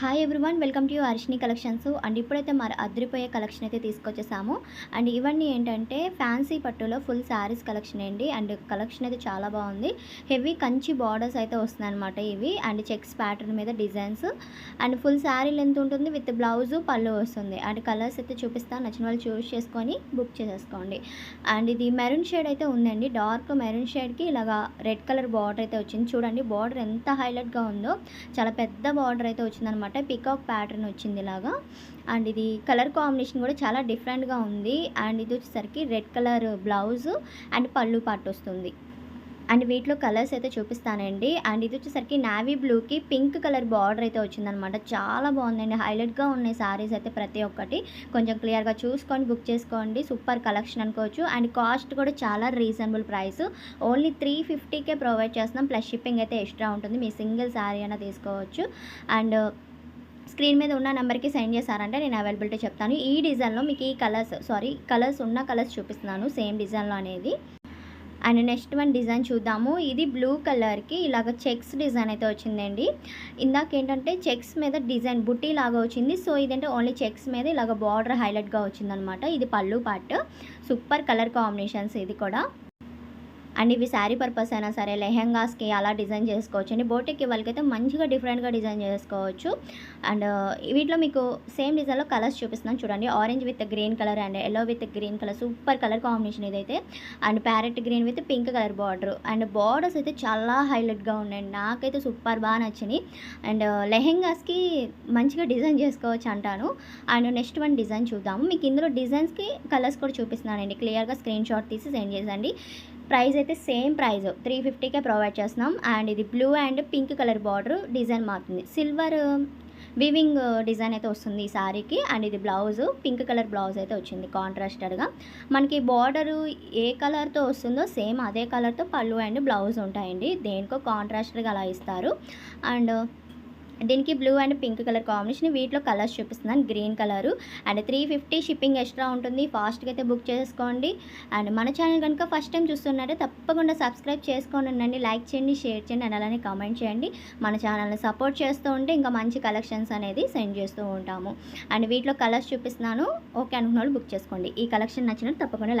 Hi everyone welcome to Arshini collections and ఇప్పుడైతే మరి అదిరిపోయే కలెక్షన్ అయితే తీసుకొచ్చేసాము. అండ్ ఇవన్నీ ఏంటంటే ఫ్యాన్సీ పట్టులో ఫుల్ శారీస్ కలెక్షన్ అండి. అండ్ కలెక్షన్ అయితే చాలా బాగుంది. హెవీ కంచి బార్డర్స్ అయితే వస్తున్నాయి అనమాట ఇవి. అండ్ చెక్స్ ప్యాటర్న్ మీద designs and full sari length ఉంటుంది విత్ బ్లౌజ్ పళ్ళు వస్తుంది. అండ్ కలర్స్ అయితే చూపిస్తాను. నచ్చిన వాళ్ళు చూస్ చేసుకొని బుక్ చేసేసుకోండి. అండ్ ఇది మెరూన్ షేడ్ అయితే ఉందండి. డార్క్ మెరూన్ షేడ్కి ఇలాగా రెడ్ కలర్ బార్డర్ అయితే వచ్చింది. చూడండి బార్డర్ ఎంత హైలైట్గా ఉందో. చాలా పెద్ద బార్డర్ అయితే వచ్చిందనమాట పికాక్ ప్యాటర్న్ వచ్చింది ఇలాగా. అండ్ ఇది కలర్ కాంబినేషన్ కూడా చాలా డిఫరెంట్గా ఉంది. అండ్ ఇది వచ్చేసరికి red colour blouse and pallu part వస్తుంది. అండ్ వీటిలో కలర్స్ అయితే చూపిస్తానండి. అండ్ ఇది వచ్చేసరికి నావీ బ్లూకి పింక్ కలర్ బార్డర్ అయితే వచ్చిందనమాట. చాలా బాగుందండి. హైలైట్గా ఉన్నాయి సారీస్ అయితే ప్రతి ఒక్కటి. కొంచెం క్లియర్గా చూసుకొని బుక్ చేసుకోండి. సూపర్ కలెక్షన్ అనుకోవచ్చు. అండ్ కాస్ట్ కూడా చాలా రీజనబుల్ ప్రైస్ ఓన్లీ త్రీ ఫిఫ్టీకే ప్రొవైడ్ చేస్తున్నాం. ప్లస్ షిప్పింగ్ అయితే ఎక్స్ట్రా ఉంటుంది. మీ సింగిల్ శారీ అయినా తీసుకోవచ్చు. అండ్ స్క్రీన్ మీద ఉన్న నెంబర్కి సెండ్ చేశారంటే నేను అవైలబిలిటీ చెప్తాను. ఈ డిజైన్లో మీకు ఈ కలర్స్ సారీ కలర్స్ ఉన్న కలర్స్ చూపిస్తున్నాను సేమ్ డిజైన్లో అనేది. అండ్ నెక్స్ట్ వన్ డిజైన్ చూద్దాము. ఇది బ్లూ కలర్కి ఇలాగ చెక్స్ డిజైన్ అయితే వచ్చిందండి. ఇందాక ఏంటంటే చెక్స్ మీద డిజైన్ బుట్టి లాగా వచ్చింది. సో ఇదంటే ఓన్లీ చెక్స్ మీద ఇలాగ బార్డర్ హైలైట్గా వచ్చిందనమాట. ఇది పళ్ళు పార్ట్. సూపర్ కలర్ కాంబినేషన్స్ ఇది కూడా. అండ్ ఇవి శారీ పర్పస్ అయినా సరే లెహెంగాస్కి అలా డిజైన్ చేసుకోవచ్చు. అండి బోటిక్కి వాళ్ళకైతే మంచిగా డిఫరెంట్గా డిజైన్ చేసుకోవచ్చు. అండ్ వీటిలో మీకు సేమ్ డిజైన్లో కలర్స్ చూపిస్తున్నాను చూడండి. Orange with green colour and yellow with green colour. Super colour combination ఇదైతే. And parrot green with pink colour border. And borders అయితే చాలా హైలైట్గా ఉన్నాయండి నాకైతే సూపర్ బాగా నచ్చినాయి. అండ్ లెహెంగాస్కి మంచిగా డిజైన్ చేసుకోవచ్చు అంటాను. అండ్ నెక్స్ట్ వన్ డిజైన్ చూద్దాము. మీకు ఇందులో డిజైన్స్కి కలర్స్ కూడా చూపిస్తున్నానండి. క్లియర్గా స్క్రీన్ షాట్ తీసి సెండ్ చేసండి ప్రైస్ అయితే సేమ్ ప్రైస్ త్రీ ఫిఫ్టీకే ప్రొవైడ్ చేస్తున్నాం. అండ్ ఇది blue and pink colour border design మారుతుంది. సిల్వర్ వివింగ్ డిజైన్ అయితే వస్తుంది ఈ శారీకి అండ్ ఇది బ్లౌజ్ పింక్ కలర్ బ్లౌజ్ అయితే వచ్చింది కాంట్రాస్టర్గా మనకి బార్డరు ఏ కలర్తో వస్తుందో సేమ్ అదే కలర్తో పళ్ళు అండ్ బ్లౌజ్ ఉంటాయండి. దేనికో కాంట్రాస్టర్గా అలా ఇస్తారు. అండ్ దీనికి blue and pink colour combination. వీటిలో కలర్స్ చూపిస్తున్నాను. Green colour and three fifty shipping extra ఉంటుంది. ఫాస్ట్గా అయితే బుక్ చేసుకోండి. అండ్ మన ఛానల్ కనుక ఫస్ట్ టైం చూస్తున్నారంటే తప్పకుండా సబ్స్క్రైబ్ చేసుకొని ఉండండి లైక్ చేయండి షేర్ చేయండి అండ్ అలానే కామెంట్ చేయండి. మన ఛానల్ని సపోర్ట్ చేస్తూ ఉంటే ఇంకా మంచి కలెక్షన్స్ అనేది సెండ్ చేస్తూ ఉంటాము. అండ్ వీటిలో కలర్స్ చూపిస్తున్నాను. ఓకే అనుకున్న బుక్ చేసుకోండి. ఈ కలెక్షన్ నచ్చినట్టు తప్పకుండా